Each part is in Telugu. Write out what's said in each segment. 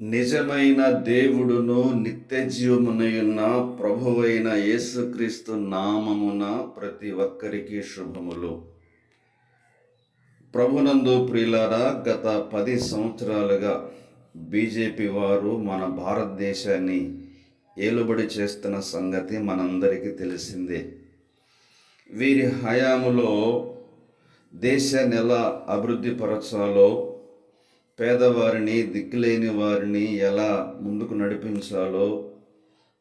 నిజమైన దేవుడును నిత్య జీవమునయున్న ప్రభువైన యేసుక్రీస్తు నామమున ప్రతి ఒక్కరికి శుభములు. ప్రభునందు ప్రియులారా గత పది సంవత్సరాలుగా బీజేపీ వారు మన భారతదేశాన్ని ఏలుబడి చేస్తున్న సంగతి మనందరికీ తెలిసిందే. వీరి హయాములో దేశాన్ని ఎలా అభివృద్ధి పరచాలో పేదవారిని దిక్కులేని వారిని ఎలా ముందుకు నడిపించాలో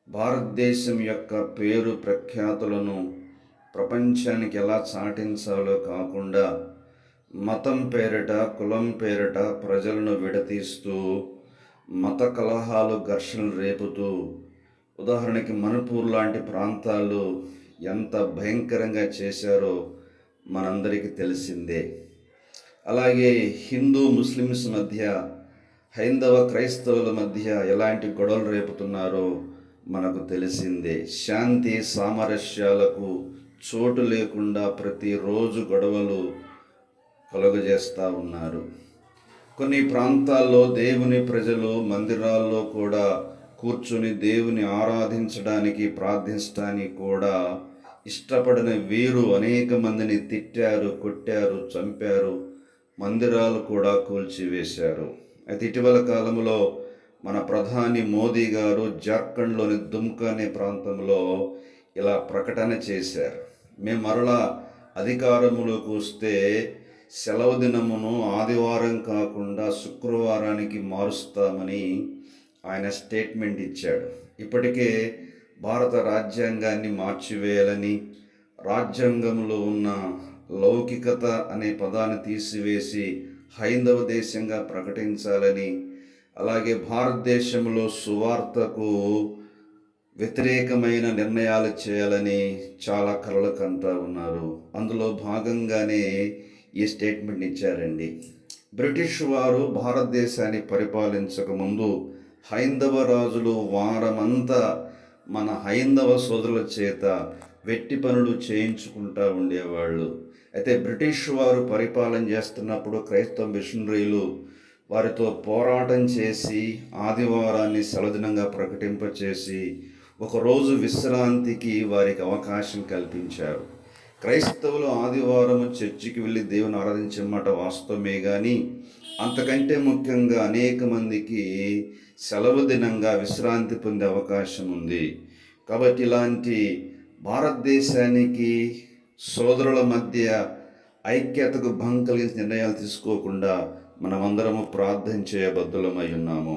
భారతదేశం యొక్క పేరు ప్రఖ్యాతులను ప్రపంచానికి ఎలా చాటించాలో కాకుండా మతం పేరిట కులం పేరిట ప్రజలను విడతీస్తూ మత కలహాలు ఘర్షణలు రేపుతూ ఉదాహరణకి మణిపూర్ లాంటి ప్రాంతాలు ఎంత భయంకరంగా చేశారో మనందరికీ తెలిసిందే. అలాగే హిందూ ముస్లిమ్స్ మధ్య హైందవ క్రైస్తవుల మధ్య ఎలాంటి గొడవలు రేపుతున్నారో మనకు తెలిసిందే. శాంతి సామరస్యాలకు చోటు లేకుండా ప్రతిరోజు గొడవలు కలుగజేస్తూ ఉన్నారు. కొన్ని ప్రాంతాల్లో దేవుని ప్రజలు మందిరాల్లో కూడా కూర్చుని దేవుని ఆరాధించడానికి ప్రార్థించడానికి కూడా ఇష్టపడిన వీరు అనేక మందిని తిట్టారు కొట్టారు చంపారు. మందిరాలు కూడా కూల్చివేశారు. అయితే ఇటీవల కాలంలో మన ప్రధాని మోదీ గారు జార్ఖండ్లోని దుమ్కా అనే ప్రాంతంలో ఇలా ప్రకటన చేశారు. మేము మరలా అధికారములోకి వస్తే సెలవు దినమును ఆదివారం కాకుండా శుక్రవారానికి మారుస్తామని ఆయన స్టేట్మెంట్ ఇచ్చాడు. ఇప్పటికే భారత రాజ్యాంగాన్ని మార్చివేయాలని రాజ్యాంగంలో ఉన్న లౌకికత అనే పదాన్ని తీసివేసి హైందవ దేశంగా ప్రకటించాలని అలాగే భారతదేశంలో సువార్తకు వ్యతిరేకమైన నిర్ణయాలు చేయాలని చాలా కలలు కంటా ఉన్నారు. అందులో భాగంగానే ఈ స్టేట్మెంట్ ఇచ్చారండి. బ్రిటిష్ వారు భారతదేశాన్ని పరిపాలించక ముందు హైందవ రాజులు వారమంతా మన హైందవ సోదరుల చేత వెట్టి పనులు చేయించుకుంటూ ఉండేవాళ్ళు. అయితే బ్రిటిష్ వారు పరిపాలన చేస్తున్నప్పుడు క్రైస్తవ మిషనరీలు వారితో పోరాటం చేసి ఆదివారాన్ని సెలవుదినంగా ప్రకటింపచేసి ఒకరోజు విశ్రాంతికి వారికి అవకాశం కల్పించారు. క్రైస్తవులు ఆదివారం చర్చికి వెళ్ళి దేవుని ఆరాధించమాట వాస్తవమే కానీ అంతకంటే ముఖ్యంగా అనేక మందికి సెలవు దినంగా విశ్రాంతి పొందే అవకాశం ఉంది. కాబట్టి ఇలాంటి భారతదేశానికి సోదరుల మధ్య ఐక్యతకు భంగం కలిగించిన నిర్ణయాలు తీసుకోకుండా మనమందరము ప్రార్థన చేయబద్దులమై ఉన్నాము.